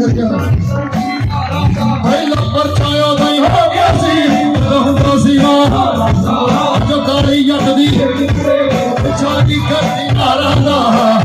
ਤਾੜੀਆਂ ਕਰਕੇ ਹਾਏ ਲੱਭਰ ਛਾਇਆ ਨਹੀਂ ਹੋ ਗਿਆ ਸੀ ਜਦੋਂ ਹੁੰਦਾ ਸੀ ਮਾਂ ਜੋ ਕਾਲੀ ਜੱਟ ਦੀ ਪਿਛਾ ਕੀ ਕਰਦੀ ਨਾਰਾਂ ਦਾ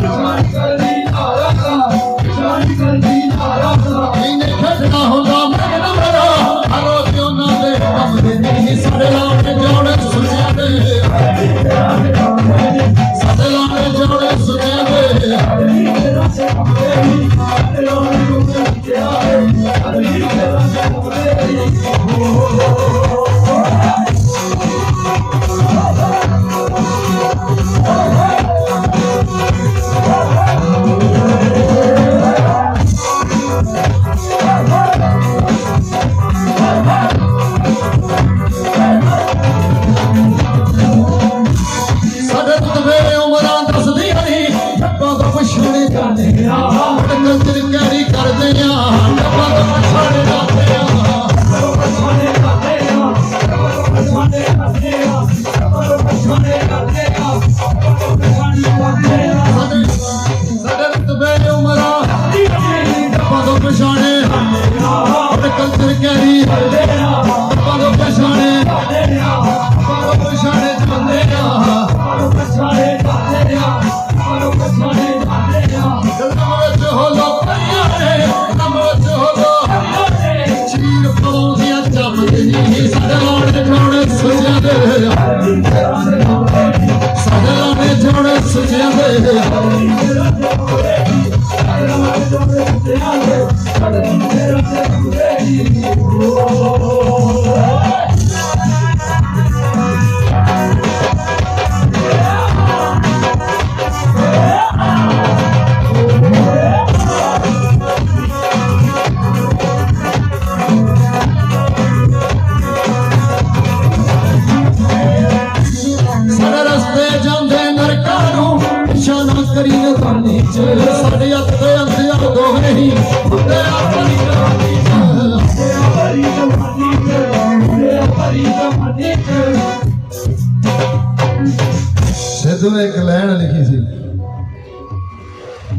ਸਿੱਧੂ ਇੱਕ ਲਾਈਨ ਲਿਖੀ ਸੀ।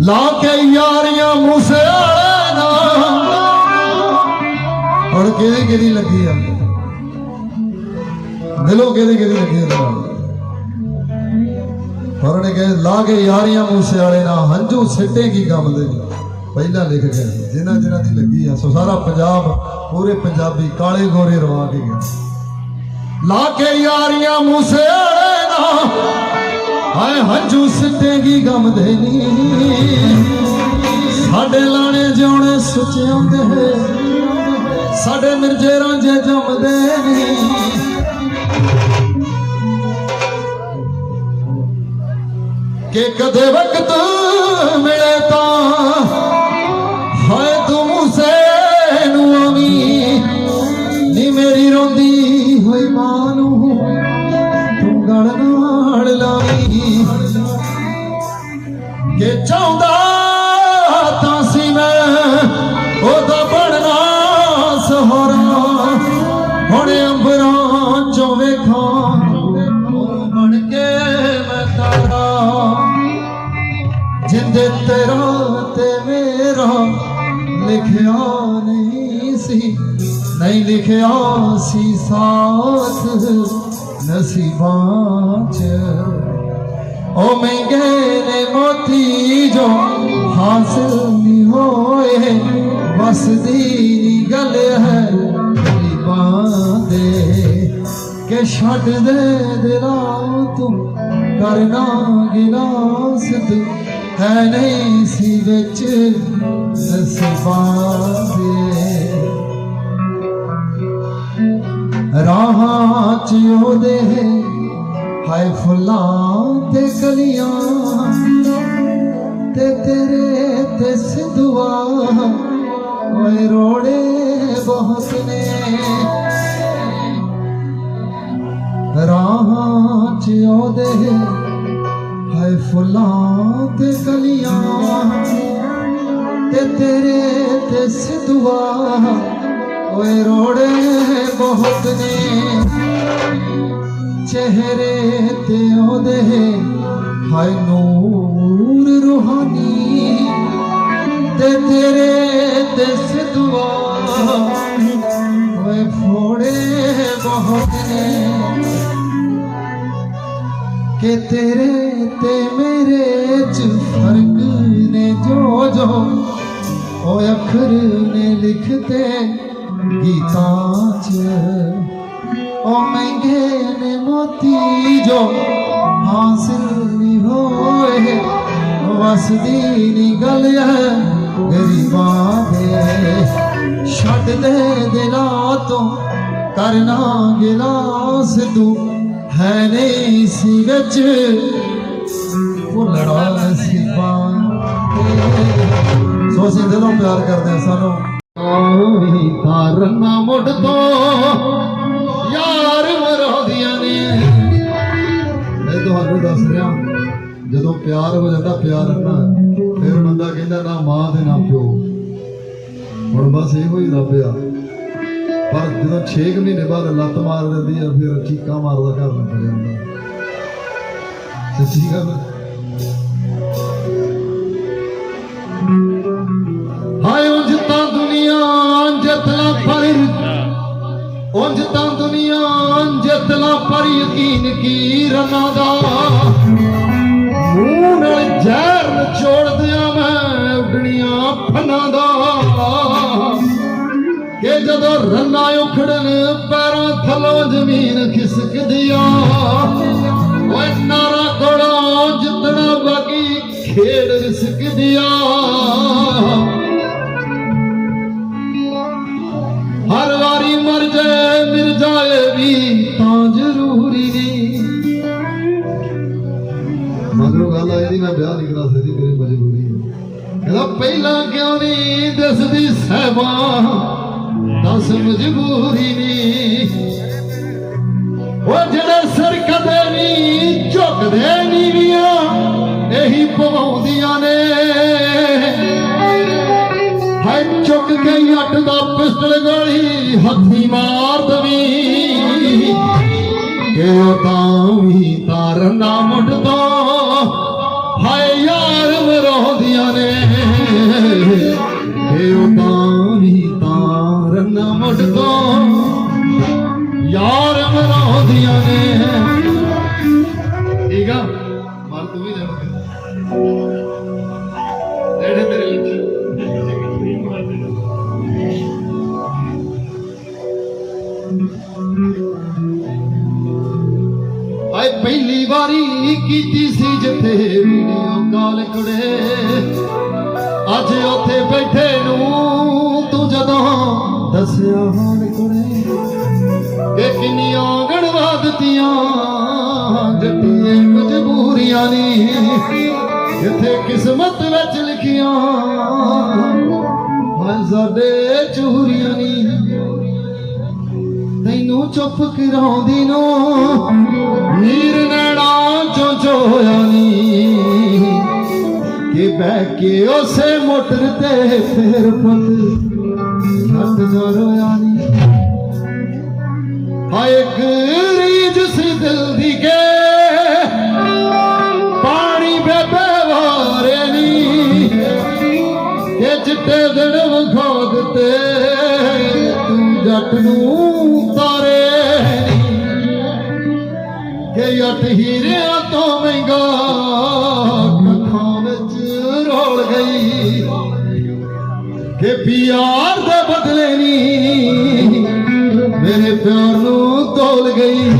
ਲਾ ਕੇ ਯਾਰੀਆਂ ਮੂਸੇ ਵਾਲੇ ਨਾਲ। ਹੁਣ ਕਿਹਦੀ ਕਿਹਦੀ ਲੱਗੀ ਆ? ਦਿਲੋਂ ਕਿਹਦੀ ਕਿਹਦੀ ਲੱਗੀ ਆ ਨਾਲ ਕਹੇ ਲਾ ਕੇ ਯਾਰੀਆਂ ਮੂਸੇ ਵਾਲੇ ਨਾਲ ਹੰਝੂ ਸਿੱਟੇ ਕੀ ਕੰਮ ਦੇ ਪਹਿਲਾਂ ਲਿਖ ਗਿਆ ਸੀ, ਜਿਨ੍ਹਾਂ ਜਿਨ੍ਹਾਂ ਦੀ ਲੱਗੀ ਆ। ਸੋ ਸਾਰਾ ਪੰਜਾਬ ਪੂਰੇ ਪੰਜਾਬੀ ਕਾਲੇ ਗੋਰੇ ਰਵਾ ਕੇ ਗਿਆ। ਲਾ ਕੇ ਯਾਰੀਆਂ ਮੂਸੇ ਵਾਲੇ ਨਾਲ। ਹਾਏ ਹੰਝੂ ਸਿੱਟੇਗੀ ਗਮ ਦੇ ਨੀ। ਸਾਡੇ ਲਾਣੇ ਜਿਉਣੇ ਸੁਚਿਆਉਂਦੇ ਸਾਡੇ ਮਿਰਜੇ ਰਾਂਝੇ ਜੰਮਦੇ ਨੀ। ਕਿ ਕਦੇ ਵਕਤ ਮਿਲੇ ਤਾਂ ਲਿਖਿਆ ਸੀ ਸਾਥ ਨਸੀਬਾਂ ਚ। ਉਹ ਮਹਿੰਗੇ ਨੇ ਮੋਤੀ ਜੋ ਹਾਸਿਲ ਨਹੀਂ ਹੋਏ, ਬਸ ਦੀ ਗੱਲ ਹੈ ਗਰੀਬਾਂ ਦੇ ਕਿ ਛੱਡ ਦੇ ਦਿਲਾਂ ਤੂੰ, ਕਰਨਾ ਗਿਲਾਸ ਹੈ ਨਹੀਂ ਸੀ ਵਿੱਚ ਨਸੀਬਾਂ ਦੇ। ਰਾਹਾਂ ਚ ਹਾਏ ਫੁੱਲਾਂ ਤੇ ਕਲੀਆਂ ਤੇ ਤੇਰੇ ਤੇ ਸਿਧਵਾ ਓਏ ਰੋੜੇ ਬਹੁਤ ਨੇ। ਰਾਹਾਂ ਚ ਉਹਦੇ। ਹਾਏ ਫੁੱਲਾਂ ਤੇ ਕਲੀਆਂ। ਤੇ ਤੇਰੇ ਤੇ ਸਿਧਵਾ ਓਏ ਰੋੜੇ ਬਹੁਤ ਨੇ। ਚਿਹਰੇ ਤੇ ਉਹਦੇ ਹਾਏ ਨੂਰ ਰੂਹਾਨੀ ਤੇ ਤੇਰੇ ਦੇ ਸਿੱਧੂਆ ਓਏ ਫੋੜੇ ਬਹੁਤ ਨੇ ਕਿ ਤੇਰੇ ਤੇ ਮੇਰੇ ਚ ਫ਼ਰਕ ਨੇ ਜੋ ਜੋ ਉਹ ਅੱਖਰ ਨੇ ਲਿਖਤੇ ਗੀਤਾਂ ਚ ਉਹ ਮਹਿੰਗੇ ਨੇ ਮੋਤੀ ਜੋ ਹੋਏ ਵਸਦੀ ਨਹੀਂ ਗੱਲ ਹੈ ਗਰੀਬਾਂ ਦੇ ਛੱਡ ਦੇ ਦਿਲਾਂ ਤੋਂ ਕਰਨਾ ਗਿਲਾਸ ਤੂੰ ਹੈ ਨਹੀਂ ਸੀ ਵਿੱਚ ਭੁੱਲਣਾ ਸੀ ਪਾਉਂਦੇ ਸੋ ਅਸੀਂ ਦਿਲੋਂ ਪਿਆਰ ਕਰਦੇ ਸਾਨੂੰ। ਕੋਈ ਤਾਰਨਾ ਮੁੜ ਤੋਂ ਯਾਰ ਮਰੋਦੀਆਂ ਨੇ। ਮੈਂ ਤੁਹਾਨੂੰ ਦੱਸ ਰਿਹਾ, ਜਦੋਂ ਪਿਆਰ ਹੋ ਜਾਂਦਾ, ਪਿਆਰ ਨਾ ਫਿਰ ਬੰਦਾ ਕਹਿੰਦਾ, ਨਾ ਮਾਂ ਤੇ ਨਾ ਪਿਓ। ਹੁਣ ਬਸ ਇਹੋ ਹੀ ਰੱਬ ਆ। ਪਰ ਜਦੋਂ 6 ਮਹੀਨੇ ਬਾਅਦ ਲੱਤ ਮਾਰ ਦਿੰਦੀ ਆ, ਫਿਰ ਚੀਕਾਂ ਮਾਰਦਾ ਘਰ ਨੂੰ ਚਲੇ ਜਾਂਦਾ ਸੱਚੀ ਗੱਲ ਹੈ। ਹਾਏ ਉਂਝ ਤਾਂ ਦੁਨੀਆ ਜਤਲਾ ਪਰ ਉਂਝ ਤਾਂ ਦੁਨੀਆ ਜਤਲਾ ਪਰ ਯਕੀਨ ਕੀ ਰਨਾ ਦਾ। ਮੂੰਹ ਨਾਲ ਜ਼ਹਿਰ ਨਿਚੋੜ ਦਿਆਂ ਮੈਂ ਉੱਡਣੀਆਂ ਫਨਾਂ ਦਾ। ਕਿ ਜਦੋਂ ਰੰਨਾ ਉਖੜਨ ਪੈਰਾਂ ਥਲੋਂ ਜ਼ਮੀਨ ਖਿਸਕਦੀ ਆ ਓਏ ਨਾਰਾ ਕੋਲੋਂ ਜਿੱਤਣਾ ਬਾਕੀ ਖੇਡ ਰਿਸਕਦੀ ਆ ਪਹਿਲਾਂ ਕਿਉਂ ਨਹੀਂ ਦੱਸਦੀ ਸਹਿਬਾ? ਦੱਸ ਮਜਬੂਰੀ ਨਹੀਂ। ਉਹ ਜਿਹੜੇ ਸਰ ਕਦੇ ਨਹੀਂ, ਝੁਕਦੇ ਨਹੀਂ ਵੀਆਂ, ਇਹੀ ਪਵਾਉਂਦੀਆਂ ਨੇ। ਹਾਏ ਚੁੱਕ ਕੇ ਅੱਟ ਦਾ ਪਿਸਟਲ ਗੋਲੀ ਹੱਥੀ ਮਾਰ ਦਵੀਂ। ਕਿ ਉਹ ਤਾਂ ਵੀ ਤਾਰ ਨਾ ਮੁੱਢ ਤੋਂ, ਹਾਏ, ਯਾਰ ਮਰੋਂਦੀਆਂ ਨੇ। ਕਿ ਉਹ ਤਾਰ ਨਾ ਮੁੱਢ ਤੋਂ ਯਾਰ ਮਰੋਂਦੀਆਂ ਨੇ। ਠੀਕ ਆ? ਮਰ ਤੂੰ ਵੀ ਜਾਣ ਨੇੜੇ ਤੇਰੇ ਲਿਖੀ ਆਏ ਪਹਿਲੀ ਵਾਰੀ ਕੀਤੀ ਸੀ ਜਿੱਥੇ ਵੀਡੀਓ ਕਾਲ ਕੁੜੇ ਅੱਜ ਉੱਥੇ ਬੈਠੇ ਨੂੰ ਤੂੰ ਜਦੋਂ ਦੱਸਿਆ ਹੁਣ ਕੁੜੇ ਕਿ ਕਿੰਨੀਆਂ ਗਣਵਾ ਦਿੱਤੀਆਂ, ਜੱਟੀਏ ਮਜਬੂਰੀਆਂ ਨੀ। ਜਿੱਥੇ ਕਿਸਮਤ ਵਿੱਚ ਲਿਖੀਆਂ ਹਾਂ ਸਾਡੇ ਚੂਰੀਆਂ ਨੀ। ਤੈਨੂੰ ਚੁੱਪ ਕਰਾਉਂਦੀ ਨੂੰ ਨੀਰ ਨੈਣਾ ਚੋਂ ਚੋਇਆ ਨੀ। ਬਹਿ ਕੇ ਉਸੇ ਮੋਟਰ ਤੇ ਫੇਰ ਪੁੱਤ ਛੱਡ ਜਾ ਰੋਇਆ ਨੀ। ਹਾਏ ਇੱਕ ਰੀਝ ਦਿਲ ਦੀ ਕੇ, ਪਾਣੀ ਬੇਬੇ ਵਾਰੇ ਨੀ। ਇਹ ਚਿੱਟੇ ਦਿਨ ਵਿਖਾ ਦਿੱਤੇ, ਤੂੰ ਜੱਟ ਨੂੰ ਤਾਰੇ। ਨੀ ਕਿ ਅੱਠ ਹੀਰਿਆਂ ਤੋਂ ਮਹਿੰਗਾ ਕਿ ਦੇ ਬਦਲੇ ਨੀ। ਮੇਰੇ ਪਿਆਰ ਨੂੰ ਤੋਲ ਗਈ।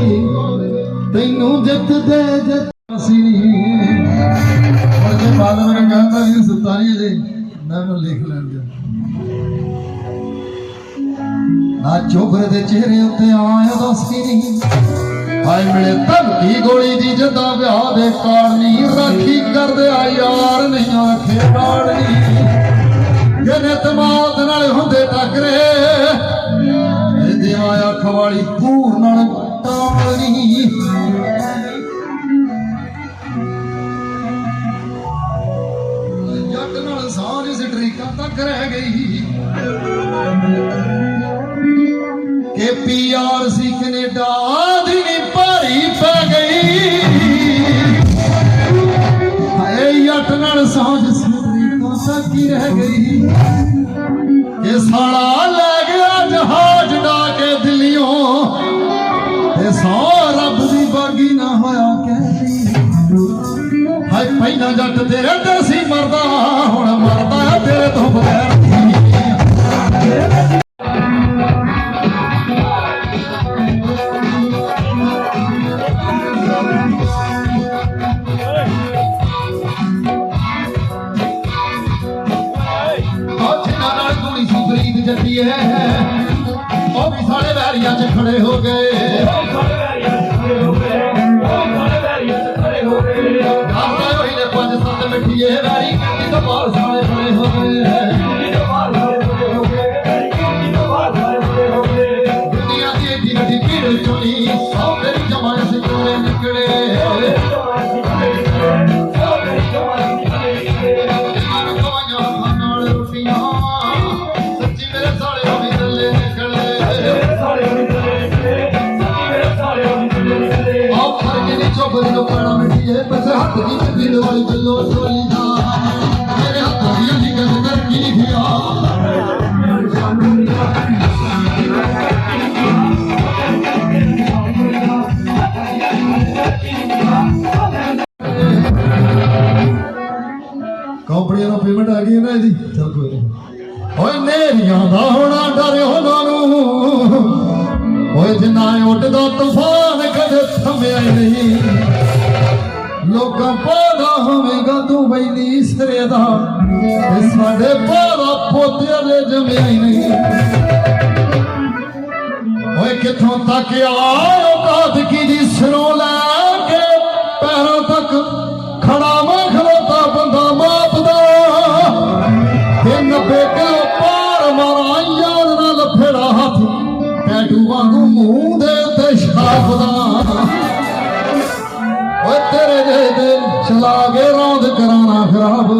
ਤੈਨੂੰ ਜਿੱਤ ਦੇ ਜਿੱਤ ਅਸੀਂ ਉਹਦੇ ਬਾਅਦ ਮੇਰੇ ਕਹਿੰਦਾ ਇਹ ਸੁਤਾਰੀ ਜੇ ਮੈਂ ਉਹਨੂੰ ਲਿਖ ਲੈਣ ਜਾ ਨਾ ਚੋਬਰ ਦੇ ਚਿਹਰੇ ਉੱਤੇ ਆਇਆ ਦੱਸੀ ਨਹੀਂ ਹਾਏ ਮਿਲੇ ਧਮਕੀ ਗੋਲੀ ਦੀ ਜਦਾਂ ਵਿਆਹ ਦੇ ਕਾਰਨੀ ਰਾਖੀ ਕਰਦੇ ਆ, ਯਾਰ ਨਹੀਂ ਆਖੇ ਬਾੜੀ ਜਿਹਨੇ ਤਮਾਦ ਨਾਲ ਹੁੰਦੇ ਟੱਕਰੇ। ਇਹ ਦੇਵਾ ਅੱਖ ਵਾਲੀ ਨਾਲ ਟਾਣੀ ਜੱਟ ਨਾਲ ਸਾਰੀ ਸਟਰੀਕਾਂ ਤੱਕ ਰਹਿ ਗਈ। ਕੇ ਕਿ ਪੀਆਰਸੀ ਕੈਨੇਡਾ ਹਾਏ ਰਹਿ ਗਈ। ਇਹ ਸਾਲਾ ਲੈ ਗਿਆ ਜਹਾਜ਼ ਡਾ ਕੇ ਦਿੱਲੀੋਂ ਤੇ ਸੌ ਰੱਬ ਦੀ ਬਾਗੀ ਨਾ ਹੋਇਆ ਕਹਿੰਦੀ। ਹਾਏ, ਪਹਿਲਾਂ ਜੱਟ ਤੇਰੇ ਤੇ ਸੀ ਮਰਦਾ, ਹੁਣ ਮਰਦਾ ਤੇਰੇ ਤੋਂ ਬਗੈਰ। ਗਰੀਬ ਹੈ। ਉਹ ਵੀ ਸਾਰੇ ਵੈਰੀਆਂ 'ਚ ਖੜੇ ਹੋ ਗਏ। ਨਾਮਦਾ ਹੋਈ ਨੇ ਪੰਜ ਸੱਤ ਮਿੱਠੀਏ ਵੈਰੀ ਕਿਤੇ ਤਾਂ ਸਾਰੇ ਖੜੇ ਹੋ ਗਏ। ਬਸ ਹੱਥ ਦੀ ਮਿੱਟੀ ਵਾਲੀ ਬਿੱਲੋ ਢੋਲੀ ਦਾ। ਮੇਰੇ ਹੱਥ ਦੀ ਅੰਨੀ ਕਰ ਕੀ ਗਿਆ ਕੰਪਨੀਆਂ ਨੂੰ ਪੇਮੈਂਟ ਆ ਗਈ ਹੈ ਨਾ ਇਹਦੀ? ਚਲ ਕੋਈ ਨਹੀਂ। ਓਏ ਨੇਰੀਆਂ ਦਾ ਹੋਣਾ ਡਰ ਉਹਨਾਂ ਨੂੰ। ਓਏ ਜਿੰਨਾ ਉੱਡਦਾ ਤੂਫਾਨ ਕਦੇ ਥੰਮਿਆ ਨਹੀਂ। ਲੋਕਾਂ ਪਾਦਾ ਹੋਵੇਗਾ, ਤੂੰ ਬੈਲੀ ਸਿਰੇ ਦਾ। ਤੇ ਸਾਡੇ ਪਾਦਾ ਪੋਤੇ ਦੇ ਜੰਮਿਆ ਹੀ ਨਹੀਂ। ਓਏ, ਕਿੱਥੋਂ ਤੱਕ ਆਇਓ ਕਾਦਕੀ ਦੀ ਸਿਰੋਂ ਲੈ ਕੇ ਪੈਰਾਂ ਤੱਕ ਖੜਾ ਮੈਂ ਖਲੋਤਾ ਬੰਦਾ ਮਾਪਦਾ ਤੇ 90 ਕਿਲੋ ਪਾਰ ਮਾਰਾਂ ਯਾਰ ਨਾਲ ਫੇੜਾ ਹੱਥ ਟੈਟੂ ਵਾਂਗੂ ਮੂੰਹ ਦੇ ਉੱਤੇ ਛਾਪਦਾ ਓਏ ਚਲਾ ਕੇ ਰੌਂਦ ਕਰਾਣਾ ਖਰਾਬ।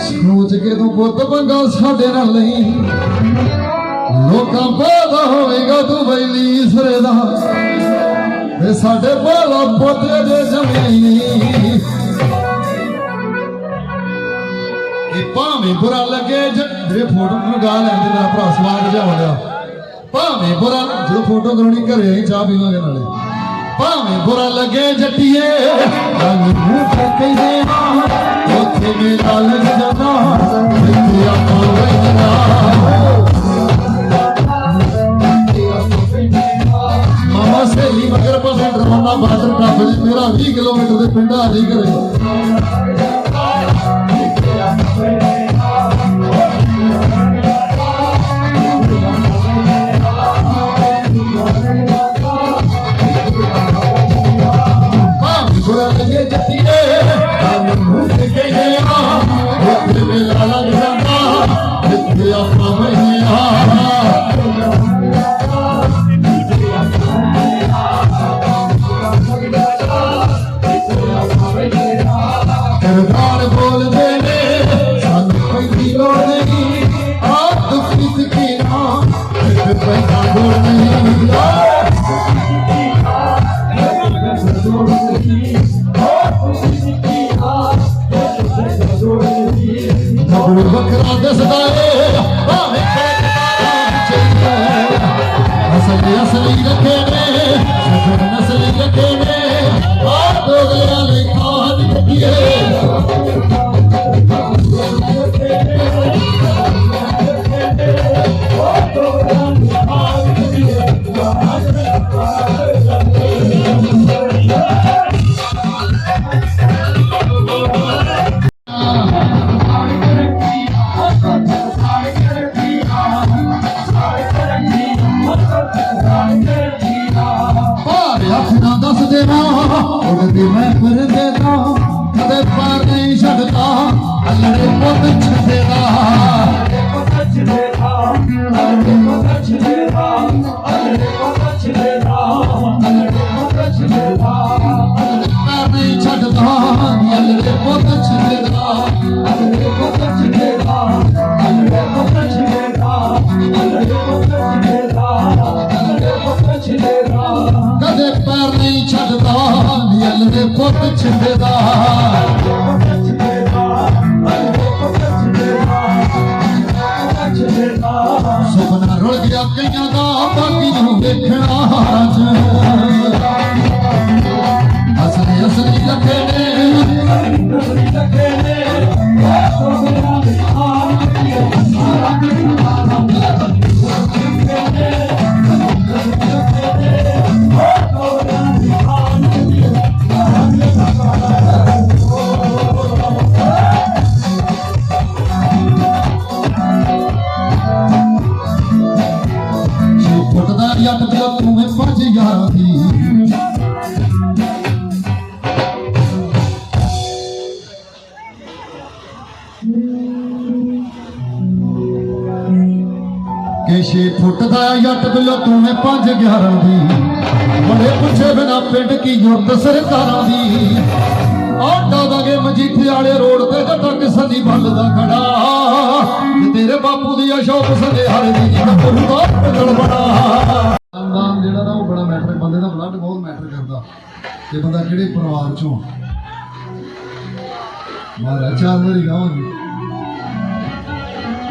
ਸੋਚ ਕੇ ਤੂੰ ਪੁੱਤ ਪੰਗਾ ਸਾਡੇ ਨਾਲ ਨਹੀਂ। ਲੋਕਾਂ ਪਾਦਾ ਹੋਵੇਗਾ ਤੂੰ ਬੈਲੀ ਸਰੇ ਦਾ। ਤੇ ਸਾਡੇ ਬਾਲਾ ਪੋਤੇ ਦੇ ਜ਼ਮੀਨੀ ਇਹ ਭਾਵੇਂ ਬੁਰਾ ਲੱਗੇ ਜੇ ਫੋਟੋ ਨੂੰ ਗਾ ਲੈਂਦੇ ਮੇਰਾ ਭਰਾ ਸਵਾਦ ਜਿਹਾ ਹੋ ਗਿਆ ਭਾਵੇਂ ਬੁਰਾ ਜਦੋਂ ਫੋਟੋ ਕਰਾਉਣੀ ਘਰੇ ਆਈ, ਚਾਹ ਪੀਵਾਂਗੇ ਨਾਲੇ। ਭਾਵੇਂ ਬੁਰਾ ਲੱਗੇ ਜੱਟੀਏ, ਰੰਗ ਕਹਿੰਦੇ ਉੱਥੇ ਮੇਲਾ ਲੱਗ ਜਾਣਾ ਇੱਥੇ ਆਪਾਂ ਵਹਿਣਾ ਮਾਮਾ ਸਹੇਲੀ ਮਗਰ ਪਾਸੇ ਡਰਮਨਾ ਬਾਦਰ ਟੱਪ ਮੇਰਾ 20 ਕਿਲੋਮੀਟਰ ਦੇ ਪਿੰਡ ਆ ਜੀ ਜਾਣਾ ਇੱਥੇ ਆਪਾਂ ਵਹਿਣਾ सुपना ਅਸਲੀ ਅਸਲੀ हसली ਨੇ ਕੇ 6 ਫੁੱਟ ਦਾ ਜੱਟ ਬਿੱਲੋ, ਤੂੰ ਹੈ 5 11 ਦੀ। ਬੜੇ ਪੁੱਛੇ ਬਿਨਾ ਪਿੰਡ ਕੀ ਜੁਰਤ ਸਰਕਾਰਾਂ ਦੀ। ਆਟਾ ਦਾਗੇ ਮਜੀਠੇ ਵਾਲੇ ਰੋਡ ਤੇ ਜੱਟਾ ਕਿਸਨ ਦੀ ਦਾ ਖੜਾ। ਤੇਰੇ ਬਾਪੂ ਦੀ ਅਸ਼ੋਕ ਸੰਦੇ ਦੀ ਜੀ ਦਾ ਪੁਰੂ ਦਾ ਪਤਲ ਜਿਹੜਾ ਨਾ ਉਹ ਬੜਾ ਮੈਟਰ ਬੰਦੇ ਦਾ ਬਲੱਡ ਬਹੁਤ ਮੈਟਰ ਕਰਦਾ। ਤੇ ਬੰਦਾ ਕਿਹੜੇ ਪਰਿਵਾਰ ਚੋਂ? ਮਹਾਰਾਜ, ਚਾਰ ਵਾਰੀ ਗਾਵਾਂਗੇ।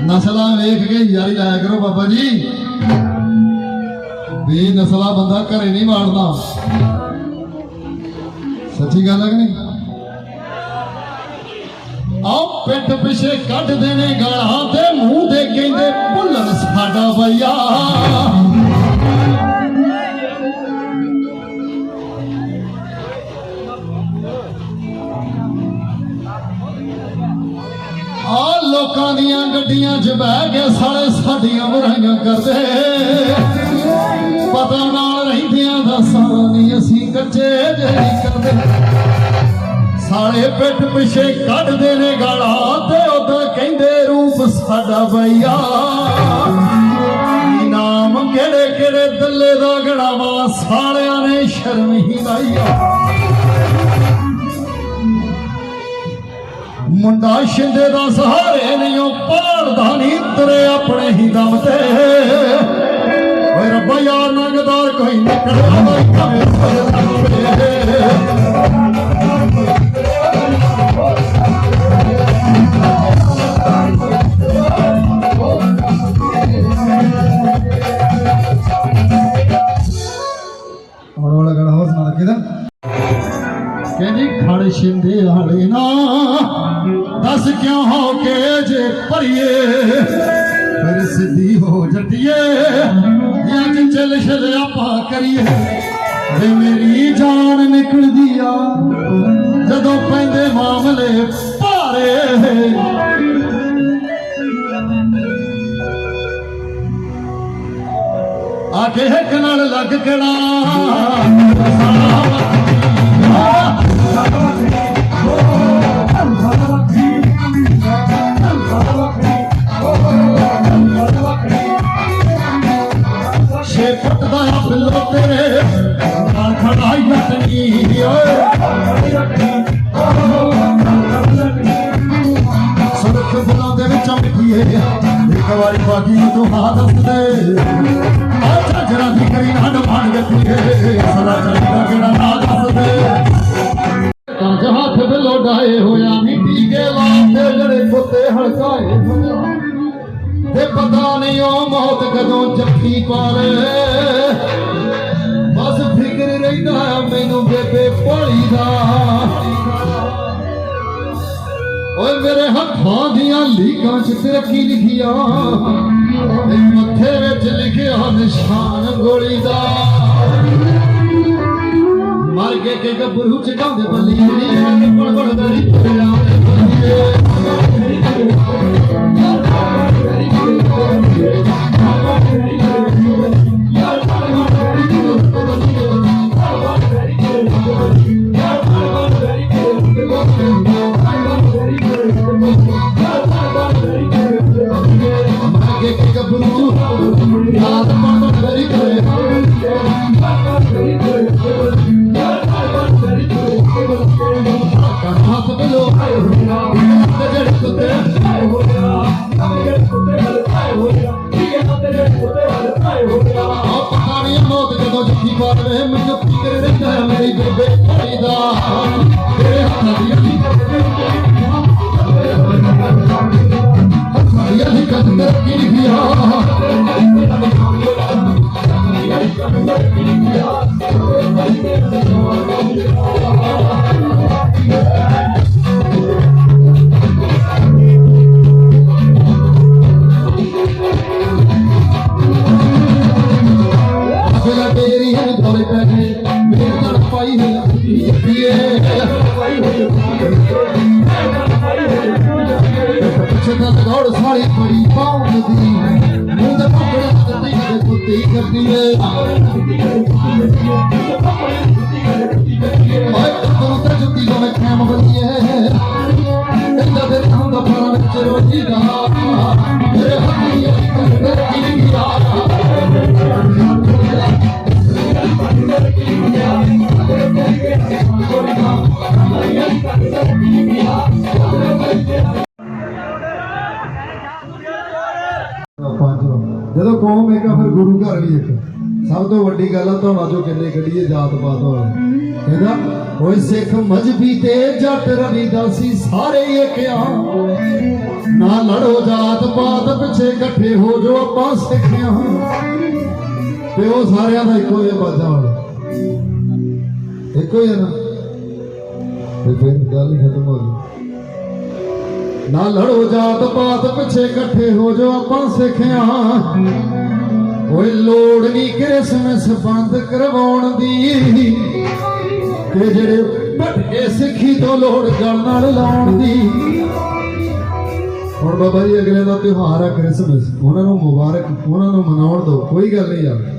ਨਸਲਾਂ ਵੇਖ ਕੇ ਯਾਰੀ ਲਾਇਆ ਕਰੋ ਬਾਬਾ ਜੀ। ਬੇਨਸਲਾ ਬੰਦਾ ਘਰੇ ਨਹੀਂ ਮਾਰਦਾ। ਸੱਚੀ ਗੱਲ ਹੈ ਕਿ ਨਹੀਂ? ਆਹ ਪਿੱਠ ਪਿਛੇ ਕੱਢ ਦੇਣੇ ਗਾਲਾਂ ਤੇ ਮੂੰਹ ਦੇ ਕਹਿੰਦੇ ਭੁੱਲਣ ਸਾਡਾ ਬਈਆ। ਗੱਡੀਆਂ 'ਚ ਬਹਿ ਕੇ ਸਾਲੇ ਸਾਡੀਆਂ ਬੁਰਾਈਆਂ ਕਰਦੇ। ਪਤਾ ਨਾਲ ਰਹਿੰਦਿਆਂ ਦਾ ਸਾਰਾ ਨਹੀਂ ਅਸੀਂ ਕੱਚੇ ਜਿਹੜੀ ਕਰਦੇ। ਸਾਲੇ ਪਿੱਠ ਪਿਛੇ ਕੱਢਦੇ ਨੇ ਗਾਲਾਂ ਤੇ ਉਦੋਂ ਕਹਿੰਦੇ, ਰੂਪ ਸਾਡਾ ਬਈਆ। ਨਾਮ ਕਿਹੜੇ ਕਿਹੜੇ ਦੱਲੇ ਦਾ ਗਣਾਵਾ ਸਾਲਿਆਂ ਨੇ ਸ਼ਰਮ ਹੀ ਲਾਈਆ ਮੁੰਡਾ ਸ਼ਿੰਦੇ ਦਾ ਸਹਾਰੇ ਨਹੀਂ ਉਹ ਪਾੜਦਾ ਨਹੀਂ ਤਰੇ ਆਪਣੇ ਹੀ ਦਮ ਤੇ। ਓਏ ਰੱਬਾ, ਯਾਰ ਨੰਗਦਾਰ ਕੋਈ ਨਿਕਲਦਾ ਬਾਈ ਕਵੇਂ ਹੁਣ ਕਰੀਏ। ਵੇ ਮੇਰੀ ਜਾਨ ਨਿਕਲਦੀ ਆ, ਜਦੋਂ ਪੈਂਦੇ ਮਾਮਲੇ ਭਾਰੇ। ਆ ਕੇ ਇੱਕ ਨਾਲ ਲੱਗ ਕਣਾ ਛੇ ਫੁੱਟ ਦਾ ਆ ਬਿੱਲੋ ਤੇਰੇ ਨਾਲ ਖੜਾ ਯਤਨੀ ਓਏ ਸੁਰਖ ਬੁਲਾਂ ਦੇ ਵਿੱਚ ਮਿੱਠੀਏ ਇੱਕ ਵਾਰੀ ਬਾਗੀ ਨੂੰ ਤੂੰ ਹਾਂ ਦੇ ਆ ਝਾਂਜਰਾਂ ਦੀ ਕਰੀ ਨਾ ਡਮਾਣ ਗੱਤੀਏ ਸਦਾ ਚੱਲਦਾ ਕਿਹੜਾ ਨਾ ਦੱਸ ਕੰਜ ਹੱਥ ਬਿੱਲੋ ਡਾਏ ਹੋਇਆ, ਮਿੱਟੀ ਕੇ ਲਾਤੇ ਜਿਹੜੇ ਕੁੱਤੇ ਹਲਕਾਏ ਹੋਇਆ ਤੇ ਪਤਾ ਨਹੀਂ ਉਹ ਮੌਤ ਕਦੋਂ ਜੱਫੀ ਪਾਲੇ ਬਸ ਫਿਕਰ ਰਹਿੰਦਾ ਮੈਨੂੰ ਬੇਬੇ ਭੋਲੀ ਦਾ। ਓਏ ਮੇਰੇ ਹੱਥਾਂ ਦੀਆਂ ਲੀਕਾਂ 'ਚ ਤਰੱਕੀ ਲਿਖੀਆ? ਤੇ ਮੱਥੇ ਵਿੱਚ ਲਿਖਿਆ ਨਿਸ਼ਾਨ ਗੋਲੀ ਦਾ। ਮਰ ਕੇ ਕੇ ਗੱਭਰੂ ਚ ਗਾਉਂਦੇ ਬੱਲੀ ਨੀ ਪੜ ਪੜ ਦਰੀ ਤੁਰਿਆ ਮਰ ਹੈ ਮੇਰੀ ਲੋੜ ਸਾਲੀ ਬੜੀ ਪਾਉਂਦੀ ਮੂੰਹ ਤੇ ਪਕੜ ਦਿੱਤੀ ਕਦੇ ਕੁੱਤੀ ਕਰਦੀ ਏ। ਓਏ ਤੂੰ ਤਾਂ ਜੁੱਤੀ ਦਾ ਮੈਂ ਖੈਮ ਬੱਲੀਏ ਇਹਦਾ ਦੇ ਤਾਂ ਦਾ ਫਰਾਂ ਵਿੱਚ ਰੋਜੀ ਦਾ। ਮੇਰੇ ਹੱਥੀ ਇੱਕ ਲੜਕੀ ਦੀ ਯਾਰ ਜਦੋਂ ਕੌਮ ਇੱਕ ਫਿਰ ਗੁਰੂ ਘਰ ਵੀ ਇੱਕ। ਸਭ ਤੋਂ ਵੱਡੀ ਗੱਲ ਆ, ਧੌਣਾ ਚੋਂ ਕਿੰਨੇ ਕੱਢੀਏ, ਜਾਤ ਪਾਤ ਹੋਵੇ। ਕਹਿੰਦਾ ਓਏ ਸਿੱਖ ਮਜਬੀ ਤੇ ਜੱਟ ਰਵੀਦਾਸੀ ਸਾਰੇ ਇੱਕ ਆ। ਨਾ ਲੜੋ ਜਾਤ ਪਾਤ, ਪਿੱਛੇ ਇਕੱਠੇ ਹੋ ਜੋ ਆਪਾਂ ਸਿੱਖਿਆ। ਤੇ ਉਹ ਸਾਰਿਆਂ ਦਾ ਇੱਕੋ ਜਿਹਾ ਆ ਵਾਲਾ ਇੱਕੋ ਹੀ ਆ ਨਾ। ਤੇ ਫਿਰ ਗੱਲ ਖਤਮ ਹੋ ਗਈ। ਨਾ ਲੜੋ ਜਾਤ ਪਾਤ ਪਿੱਛੇ ਇਕੱਠੇ ਹੋ ਜੋ ਆਪਾਂ ਸਿੱਖਿਆ। ਓਏ ਲੋੜ ਨਹੀਂ ਕ੍ਰਿਸਮਸ ਬੰਦ ਕਰਵਾਉਣ ਦੀ। ਕਿ ਜਿਹੜੇ ਭਟਕੇ ਸਿੱਖੀ ਤੋਂ ਲੋੜ ਗੱਲ ਨਾਲ ਲਾਉਣ ਦੀ। ਹੁਣ ਬਾਬਾ ਜੀ ਅਗਲੇ ਦਾ ਤਿਉਹਾਰ ਆ ਕ੍ਰਿਸਮਸ। ਉਹਨਾਂ ਨੂੰ ਮੁਬਾਰਕ, ਉਹਨਾਂ ਨੂੰ ਮਨਾਉਣ ਦਿਓ, ਕੋਈ ਗੱਲ ਨਹੀਂ ਯਾਰ।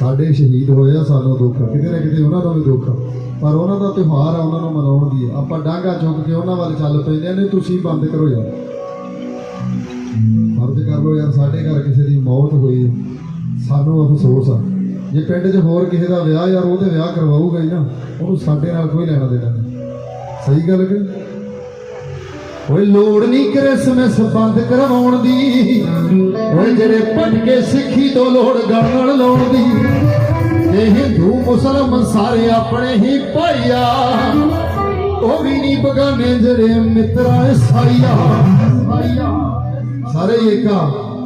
ਸਾਡੇ ਸ਼ਹੀਦ ਹੋਏ ਆ, ਸਾਨੂੰ ਦੁੱਖ ਕਿਤੇ ਨਾ ਕਿਤੇ ਉਹਨਾਂ ਦਾ ਵੀ ਦੁੱਖ ਆ। ਪਰ ਉਹਨਾਂ ਦਾ ਤਿਉਹਾਰ ਆ, ਉਹਨਾਂ ਨੂੰ ਮਨਾਉਣ ਦੀ ਆ। ਆਪਾਂ ਡਾਂਗਾ ਚੁੱਕ ਕੇ ਉਹਨਾਂ ਵੱਲ ਚੱਲ ਪੈਂਦੇ ਨੇ ਤੁਸੀਂ ਬੰਦ ਕਰੋ ਯਾਰ। ਫਰਜ਼ ਕਰ ਲਓ ਯਾਰ, ਸਾਡੇ ਘਰ ਕਿਸੇ ਦੀ ਮੌਤ ਹੋਈ, ਸਾਨੂੰ ਅਫਸੋਸ ਆ। ਜੇ ਪਿੰਡ 'ਚ ਹੋਰ ਕਿਸੇ ਦਾ ਵਿਆਹ ਯਾਰ ਉਹਦੇ ਵਿਆਹ ਕਰਵਾਊਗਾ ਹੀ ਨਾ। ਉਹਨੂੰ ਸਾਡੇ ਨਾਲ ਕੋਈ ਲੈਣਾ ਦੇਣਾ ਨਹੀਂ। ਸਹੀ ਗੱਲ ਕਿ ਓਏ ਲੋੜ ਨਹੀਂ ਕ੍ਰਿਸਮਸ ਬੰਦ ਕਰਵਾਉਣ ਦੀ। ਓਏ ਜਿਹੜੇ ਭਟਕੇ ਸਿੱਖੀ ਤੋਂ ਲੋੜ ਗੱਲ ਲਾਉਣ ਦੀ। ਇਹ ਹਿੰਦੂ ਮੁਸਲਮਾਨ ਸਾਰੇ ਆਪਣੇ ਹੀ ਭਾਈਆ ਉਹ ਵੀ ਨਹੀਂ ਬਗਾਨੇ ਜਿਹੜੇ ਮਿੱਤਰਾਂ ਸਾਈਆ। ਸਾਰੇ ਹੀ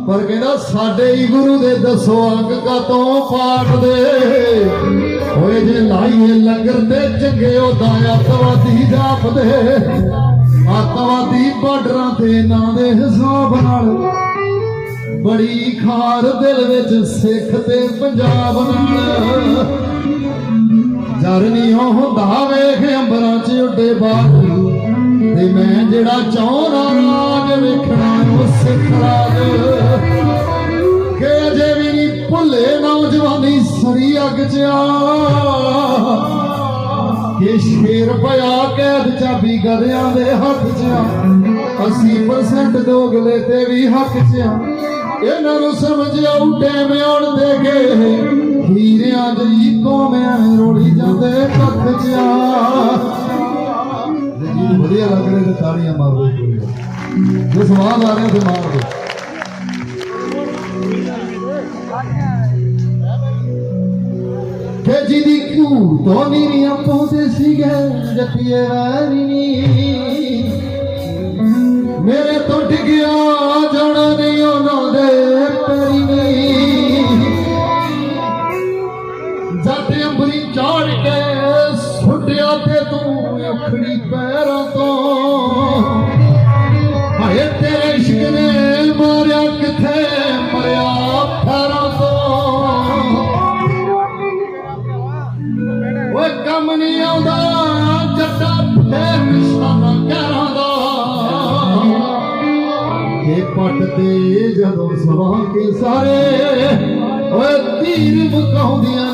ਪਰ ਕਹਿੰਦਾ, ਸਾਡੇ ਹੀ ਗੁਰੂ ਦੇ ਦਸੋ ਅੰਗ ਕਾ ਤੋਂ ਪਾਟ ਹੋਏ ਜੇ ਲਾਈਏ ਲੰਗਰ ਤੇ ਚੰਗੇ ਉਹਦਾ ਅੱਤਵਾਦੀ ਜਾਪਦੇ। ਅੱਤਵਾਦੀ ਬਾਰਡਰਾਂ ਤੇ ਨਾਂ ਦੇ ਹਿਸਾਬ ਨਾਲ ਬੜੀ ਖਾਰ ਦਿਲ ਵਿੱਚ ਸਿੱਖ ਤੇ ਪੰਜਾਬ ਨਾਲ ਜਰਨੀ ਉਹ ਹੁੰਦਾ, ਵੇਖ ਅੰਬਰਾਂ 'ਚ ਉੱਡੇ ਬਾਗ। ਤੇ ਮੈਂ ਜਿਹੜਾ ਚਾਹੁੰਦਾ ਰਾਜ ਵੇਖਣਾ, ਉਹ ਸਿੱਖ ਰਾਜ ਕਿ ਅਜੇ ਵੀ ਨਹੀਂ ਭੁੱਲੇ ਨੌਜਵਾਨੀ ਸਰੀ ਅੱਗ 'ਚ ਆ। ਕਿ ਸ਼ੇਰ ਪਿਆ ਕੈਦ ਚਾਬੀ ਗਧਿਆਂ ਦੇ ਹੱਥ 'ਚ ਆ। 80% ਦੋਗਲੇ ਤੇ ਵੀ ਹੱਕ 'ਚ ਆ। ਇਹਨਾਂ ਨੂੰ ਸਮਝ ਆਉ ਟੈਮ ਆਉਣ ਦੇ ਕੇ ਹੀਰਿਆਂ ਦੀ ਕੋਮਿਆਂ ਰੋੜੀ ਜਾਂਦੇ ਕੱਖ 'ਚ ਆ ਜੇ ਗੀਤ ਵਧੀਆ ਲੱਗ ਰਿਹਾ ਤੇ ਤਾੜੀਆਂ ਮਾਰੋ ਇੱਕ ਜੇ ਸਵਾਦ ਆ ਰਿਹਾ ਤੇ ਮਾਰ ਦਿਓ। ਕਿ ਜਿਹਦੀ ਕਿਉਂ ਤੋਂ ਨੀਰੀਆਂ ਪਾਉਂਦੇ ਸੀਗੇ, ਜੱਟੀਏ ਵੈਰੀ ਮੇਰੇ ਤੋਂ ਡਿੱਗਿਆ ਜਾਣਾ ਨਹੀਂ। ਤੇ ਜਦੋਂ ਸਵਾ